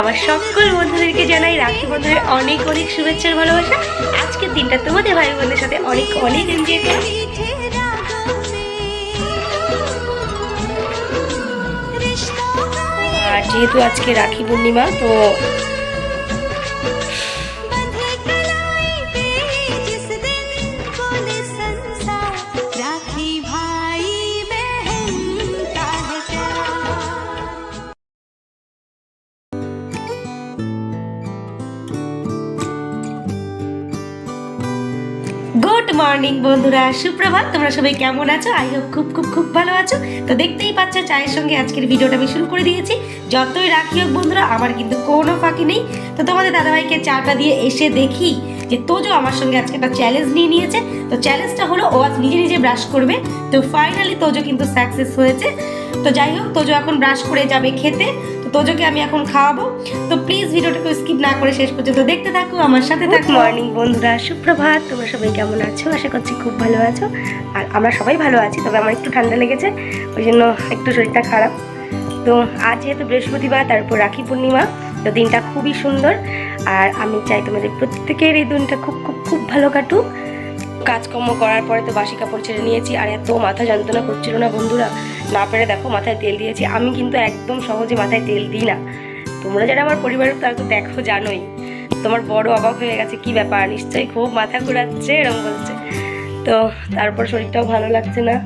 আমার সকল বন্ধুদেরকে জানাই রাখি বন্ধুদের অনেক অনেক শুভেচ্ছার ভালোবাসা। আজকের দিনটা তোমাদের ভাই বোনদের সাথে অনেক অনেক এনজয় করো। আর যেহেতু আজকে রাখি পূর্ণিমা, তো বন্ধুরা, সুপ্রভাত। তোমরা সবাই কেমন আছো? আই হোপ খুব খুব খুব ভালো আছো। তো দেখতেই পাচ্ছ, চায়ের সঙ্গে আজকের ভিডিওটা আমি শুরু করে দিয়েছি। যতই রাখি হোক বন্ধুরা, আমার কিন্তু কোনো ফাঁকি নেই। তো তোমাদের দাদাভাইকে চাটা দিয়ে এসে দেখি যে তোজো আমার সঙ্গে আজকে একটা চ্যালেঞ্জ নিয়ে নিয়েছে। তো চ্যালেঞ্জটা হলো, ও আজ নিজে নিজে ব্রাশ করবে। তো ফাইনালি তোজো কিন্তু সাকসেস হয়েছে। তো যাই হোক, তোজো এখন ব্রাশ করে যাবে খেতে। তোজোকে আমি এখন খাওয়াবো। তো প্লিজ ভিডিওটাকে স্কিপ না করে শেষ পর্যন্ত দেখতে থাকো। আমার সাথে থাকো। মর্নিং বন্ধুরা। সুপ্রভাত। তোমরা সবাই কেমন আছো? আশা করছি খুব ভালো আছো। আর আমরা সবাই ভালো আছি, তবে আমার একটু ঠান্ডা লেগেছে। ওই জন্য একটু শরীরটা খারাপ। তো আজ যেহেতু বৃহস্পতিবার তারপর রাখি পূর্ণিমা। তো দিনটা খুবই সুন্দর। আর আমি চাই তোমাদের প্রত্যেকের এই দিনটা খুব খুব খুব ভালো কাটুক। কাজকর্ম করার পরে তো বাসি কাপড় ছেড়ে নিয়েছি, আর এত মাথা যন্ত্রণা করছিল না বন্ধুরা। না পেরে দেখো মাথায় তেল দিয়েছি। আমি কিন্তু একদম সহজে মাথায় তেল দিই না। তোমরা যারা আমার পরিবারের তারা তো দেখো জানোই। তোমার বড় অবাক হয়ে গেছে, কি ব্যাপার? নিশ্চয়ই খুব মাথা ঘুরাচ্ছে, এরকম বলছে। তো তারপর শরীরটাও ভালো লাগছে না।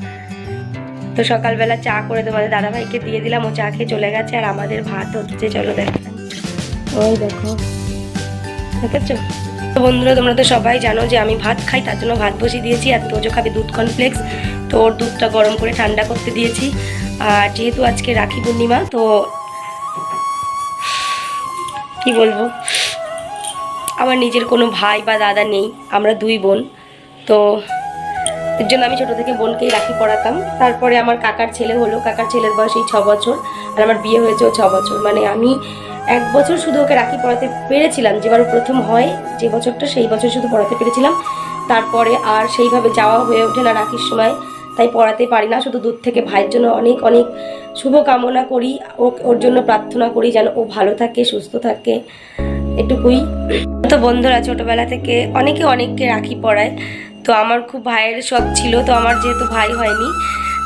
তো সকালবেলা চা করে তোমাদের দাদাভাইকে দিয়ে দিলাম, ও চা খেয়ে চলে গেছে, আর আমাদের ভাত হচ্ছে, চলো দেখো। ওই দেখো। দেখেছ? তো বন্ধুরা, তোমরা তো সবাই জানো যে আমি ভাত খাই, তার জন্য ভাত বসিয়ে দিয়েছি। আর তোজো খাবে দুধ কর্নফ্লেক্স তো ওর দুধটা গরম করে ঠান্ডা করতে দিয়েছি। আর যেহেতু আজকে রাখি পূর্ণিমা, তো কি বলব? আমার নিজের কোনো ভাই বা দাদা নেই, আমরা দুই বোন। তো এর জন্য আমি ছোটো থেকে বোনকেই রাখি পড়াতাম। তারপরে আমার কাকার ছেলে হলো, কাকার ছেলের বয়স এই ছ বছর। আর আমার বিয়ে হয়েছে ও ছ বছর। মানে আমি এক বছর শুধু ওকে রাখি পড়াতে পেরেছিলাম যেবার প্রথম হয়, যে বছরটা সেই বছর শুধু পড়াতে পেরেছিলাম। তারপরে আর সেইভাবে যাওয়া হয়ে ওঠে না রাখির সময়, তাই পড়াতে পারি না। শুধু দূর থেকে ভাইয়ের জন্য অনেক অনেক শুভ কামনা করি ওর জন্য প্রার্থনা করি যেন ও ভালো থাকে, সুস্থ থাকে, এটুকুই। তো বন্ধুরা, ছোটবেলা থেকে অনেকে অনেককে রাখি পড়ায়। তো আমার খুব ভাইয়ের শখ ছিল, তো আমার যেহেতু ভাই হয়নি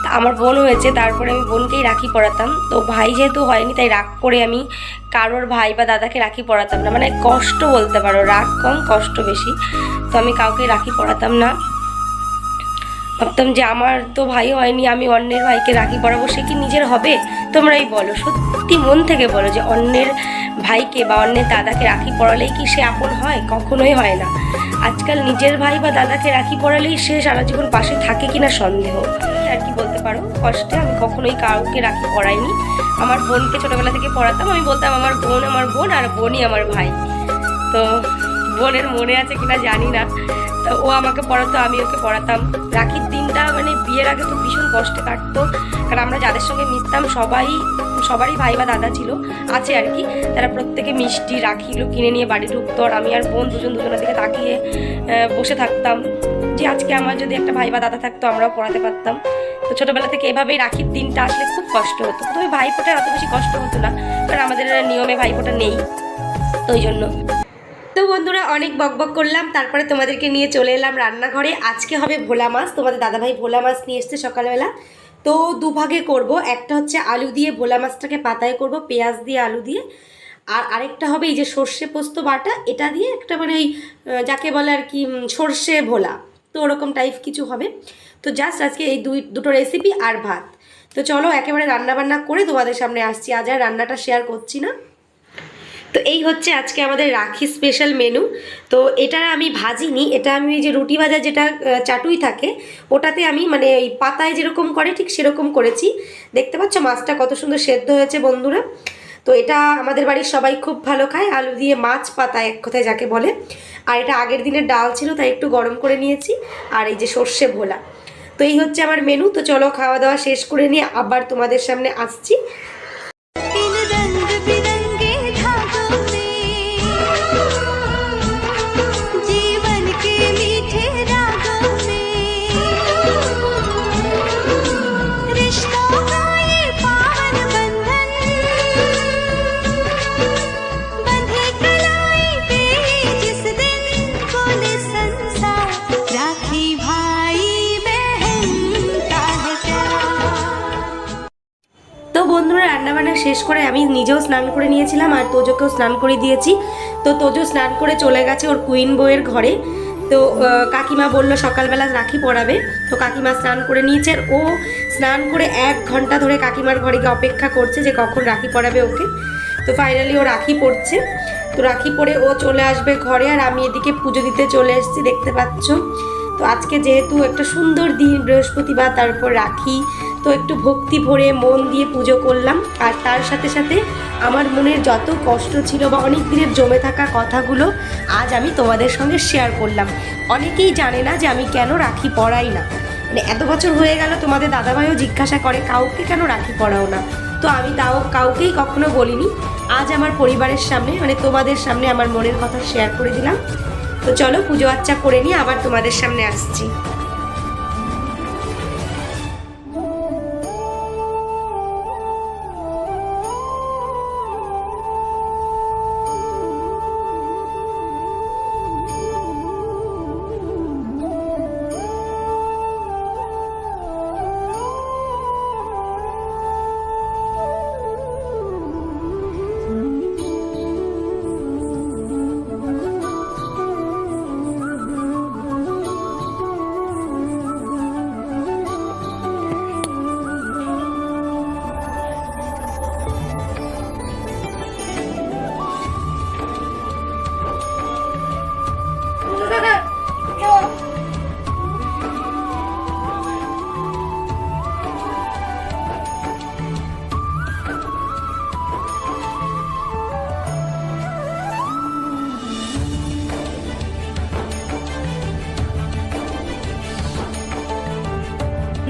আমার বোন হয়েছে, তারপরে আমি বোনকেই রাখি পড়াতাম। তো ভাই যেহেতু হয়নি, তাই রাগ করে আমি কারোর ভাই বা দাদাকে রাখি পড়াতাম না। মানে কষ্ট বলতে পারো, রাগ কম, কষ্ট বেশি। তো আমি কাউকে রাখি পড়াতাম না। ভাবতাম যে আমার তো ভাই হয়নি, আমি অন্যের ভাইকে রাখি পরাবো, সে কি নিজের হবে? তোমরাই বলো, সত্যি মন থেকে বলো যে অন্যের ভাইকে বা অন্যের দাদাকে রাখি পড়ালেই কি সে আপন হয়? কখনোই হয় না। আজকাল নিজের ভাই বা দাদাকে রাখি পড়ালেই সে সারা জীবন পাশে থাকে কিনা সন্দেহ। আর কি বলতে পারো, কষ্টে আমি কখনোই কাউকে রাখি পড়াইনি আমার বোনকে ছোটোবেলা থেকে পড়াতাম, আমি বলতাম আমার বোন আমার বোন, আর বোনই আমার ভাই। তো বোনের মনে আছে কিনা জানি না। ও আমাকে পড়াতো, আমি ওকে পড়াতাম। রাখির দিনটা মানে বিয়ের আগে তো ভীষণ কষ্টে কাটতো। কারণ আমরা যাদের সঙ্গে মিশতাম, সবাই, সবারই ভাই বা দাদা ছিল, আছে আর কি। তারা প্রত্যেকে মিষ্টি রাখিগুলো কিনে নিয়ে বাড়ি ঢুকতো আর আমি আর বোন দুজন দুজনের দিকে তাকিয়ে বসে থাকতাম। যে আজকে আমার যদি একটা ভাই বা দাদা থাকতো, আমরাও পড়াতে পারতাম। তো ছোটোবেলা থেকে এভাবেই রাখির দিনটা আসলে খুব কষ্ট হতো। তবে ভাইফোঁটার অত বেশি কষ্ট হতো না, কারণ আমাদের নিয়মে ভাইফোঁটা নেই। তো ওই জন্য। তো বন্ধুরা, অনেক বকবক করলাম, তারপরে তোমাদেরকে নিয়ে চলে এলাম রান্নাঘরে। আজকে হবে ভোলা মাছ, তোমাদের দাদাভাই ভোলা মাছ নিয়ে এসছে সকালবেলা। তো দুভাগে করব, একটা হচ্ছে আলু দিয়ে ভোলা মাছটাকে পাতায় করব, পেঁয়াজ দিয়ে আলু দিয়ে। আর আরেকটা হবে এই যে সর্ষে পোস্ত বাটা, এটা দিয়ে একটা মানে ওই যাকে বলে আর কি সর্ষে ভোলা। তো ওরকম টাইপ কিছু হবে। তো জাস্ট আজকে এই দুই, দুটো রেসিপি আর ভাত। তো চলো, একেবারে রান্না বান্না করে তোমাদের সামনে আসছি। আজ আর রান্নাটা শেয়ার করছি না। তো এই হচ্ছে আজকে আমাদের রাখি স্পেশাল মেনু তো এটা আমি ভাজিনি, এটা আমি যে রুটি ভাজা যেটা চাটুই থাকে, ওটাতে আমি মানে ওই পাতায় যেরকম করে ঠিক সেরকম করেছি। দেখতে পাচ্ছ মাছটা কত সুন্দর সেদ্ধ হয়েছে বন্ধুরা। তো এটা আমাদের বাড়ির সবাই খুব ভালো খায়, আলু দিয়ে মাছ পাতা এক কথায় যাকে বলে। আর এটা আগের দিনের ডাল ছিল, তাই একটু গরম করে নিয়েছি। আর এই যে সর্ষে ভোলা। তো এই হচ্ছে আমার মেনু তো চলো খাওয়া দাওয়া শেষ করে নিয়ে আবার তোমাদের সামনে আসছি। শেষ করে আমি নিজেও স্নান করে নিয়েছিলাম আর তোজোকেও স্নান করে দিয়েছি। তো তোজো স্নান করে চলে গেছে ওর কুইন বইয়ের ঘরে। তো কাকিমা বলল সকালবেলা রাখি পরাবে। তো কাকিমা স্নান করে নিয়েছে আর ও স্নান করে এক ঘণ্টা ধরে কাকিমার ঘরে গিয়ে অপেক্ষা করছে যে কখন রাখি পরাবে ওকে। তো ফাইনালি ও রাখি পড়ছে তো রাখি পরে ও চলে আসবে ঘরে আর আমি এদিকে পুজো দিতে চলে এসেছি, দেখতে পাচ্ছ। তো আজকে যেহেতু একটা সুন্দর দিন, বৃহস্পতিবার, তারপর রাখি। তো একটু ভক্তি ভরে মন দিয়ে পুজো করলাম। আর তার সাথে সাথে আমার মনের যত কষ্ট ছিল বা অনেক দিনের জমে থাকা কথাগুলো আজ আমি তোমাদের সঙ্গে শেয়ার করলাম। অনেকেই জানে না যে আমি কেন রাখি পড়াই না। মানে এত বছর হয়ে গেল তোমাদের দাদাভাইও জিজ্ঞাসা করে, কাউকে কেন রাখি পড়াও না? তো আমি তাও কাউকেই কখনো বলিনি। আজ আমার পরিবারের সামনে মানে তোমাদের সামনে আমার মনের কথা শেয়ার করে দিলাম। তো চলো পুজো আচ্চা করে নিয়ে আবার তোমাদের সামনে আসছি।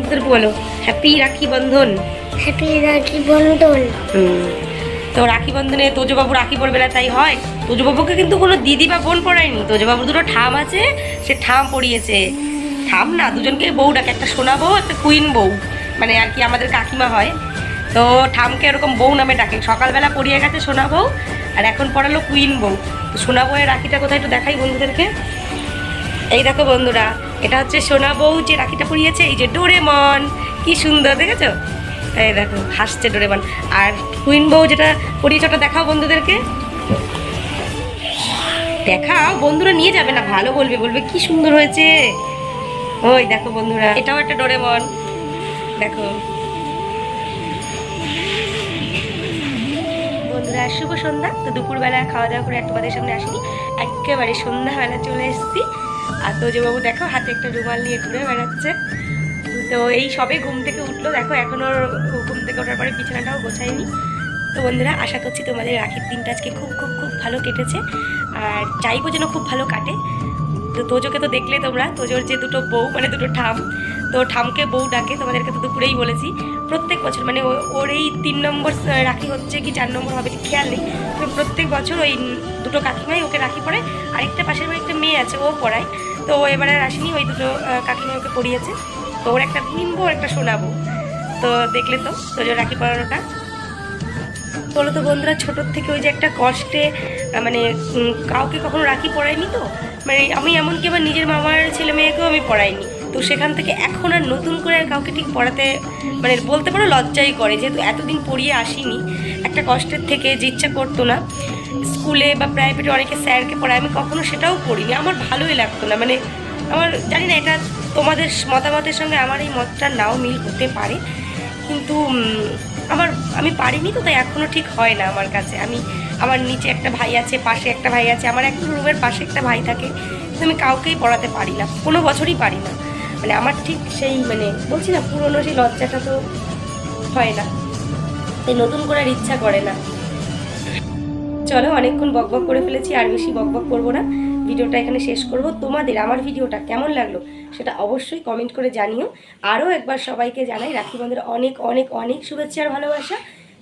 বলো হ্যাপি রাখি বন্ধন? হ্যাপি রাখি বন্ধন। তো রাখি বন্ধনে তোজবাবু রাখি পড়বে না তাই হয়? তোজবাবুকে কিন্তু কোনো দিদি বা বোন পড়ায়নি। তোজবাবু দুটো ঠাম আছে সে ঠাম পড়িয়েছে। ঠাম না দুজনকে বউ ডাকে একটা সোনা বউ একটা কুইন বউ। মানে আর কি আমাদের কাকিমা হয়। তো ঠামকে এরকম বউ নামে ডাকে। সকালবেলা পড়িয়ে গেছে সোনা বউ আর এখন পড়ালো কুইন বউ। তো সোনা বউয়ের রাখিটা কোথায় একটু দেখাই বন্ধুদেরকে। এই দেখো বন্ধুরা, এটা হচ্ছে সোনা বউ যে রাখিটা পরিয়েছে, এই যে ডোরেমন। কি সুন্দর, দেখেছ? এই দেখো, হাসছে ডোরেমন। আর কুইন বউ যেটা পরিয়েছে, ওটা দেখাও বন্ধুদেরকে। দেখাও, বন্ধুরা নিয়ে যাবে না, ভালো বলবে বলবে কি সুন্দর হয়েছে। ওই দেখো বন্ধুরা, এটাও একটা ডোরেমন। দেখো। বন্ধুরা, শুভ সন্ধ্যা। তো দুপুরবেলা খাওয়া দাওয়া করে তোমাদের সামনে আসিনি। একেবারে সন্ধ্যাবেলা চলে এসেছি। আর তোজবাবু দেখো, হাতে একটা রুমাল নিয়ে ঘুরে বেড়াচ্ছে। তো এই সবে ঘুম থেকে উঠল। দেখো, এখনও ঘুম থেকে ওঠার পরে বিছানাটাও গোছায়নি। তো বন্ধুরা, আশা করছি তোমাদের রাখির দিনটা আজকে খুব খুব খুব ভালো কেটেছে। আর চাইব যেন খুব ভালো কাটে। তো তোজোকে তো দেখলে তোমরা, তোজোর যে দুটো বউ মানে দুটো ঠাম তো ঠামকে বউ ডাকে, তোমাদেরকে তো দুপুরেই বলেছি। প্রত্যেক বছর মানে ওর এই তিন নম্বর রাখি হচ্ছে কি চার নম্বর হবে খেয়াল নেই। তো প্রত্যেক বছর ওই দুটো কাকিমাই ওকে রাখি পড়ে আরেকটা পাশের বাড়ি একটা মেয়ে আছে, ও পড়ায়। তো এবারে আর আসেনি, ওই দুটো কাকিমা ওকে পড়িয়েছে। তো ওর একটা কিনবো ওর একটা শোনাবো তো দেখলে তো তোজো রাখি পড়ানোটা। বলো তো বন্ধুরা, ছোটোর থেকে ওই যে একটা কষ্টে মানে কাউকে কখনো রাখি পড়ায়নি তো? মানে আমি এমনকি আমার নিজের মামার ছেলে মেয়েকেও আমি পড়াইনি। তো সেখান থেকে এখন আর নতুন করে আর কাউকে ঠিক পড়াতে মানে বলতে পারো লজ্জাই করে, যেহেতু এতদিন পড়িয়ে আসিনি, একটা কষ্টের থেকে যে ইচ্ছা করতো না। স্কুলে বা প্রাইভেটে অনেকে স্যারকে পড়ায়, আমি কখনো সেটাও করিনি আমার ভালোই লাগতো না মানে আমার, জানি না এটা তোমাদের মতামতের সঙ্গে আমার এই মতটা নাও মিল হতে পারে, কিন্তু আমার, আমি পারিনি তো, তাই এখনও ঠিক হয় না আমার কাছে। আমি, আমার নিচে একটা ভাই আছে, পাশে একটা ভাই আছে, আমার একটা রুমের পাশে একটা ভাই থাকে আমি কাউকেই পড়াতে পারি না, কোনো বছরই পারি না। মানে আমার ঠিক সেই মানে বলছি না পুরনো সেই লজ্জাটা তো হয় না। তাই নতুন করে আর ইচ্ছা করে না। চলো অনেকক্ষণ বকবক করে ফেলেছি, আর বেশি বকবক করব না। ভিডিওটা এখানে শেষ করব। তোমাদের আমার ভিডিওটা কেমন লাগল সেটা অবশ্যই কমেন্ট করে জানিও। আরও একবার সবাইকে জানাই রাখি বন্ধুর অনেক অনেক অনেক শুভেচ্ছা আর ভালোবাসা।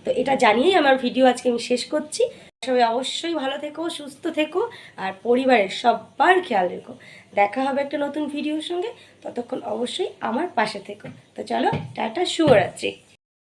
তো এটা জানিয়েই আমার ভিডিও আজকে আমি শেষ করছি। সবাই অবশ্যই ভালো থেকো, সুস্থ থেকো আর পরিবারের সবার খেয়াল রেখো। দেখা হবে একটা নতুন ভিডিওর সঙ্গে। ততক্ষণ অবশ্যই আমার পাশে থেকো। তো চলো, টাটা, শুভরাত্রি।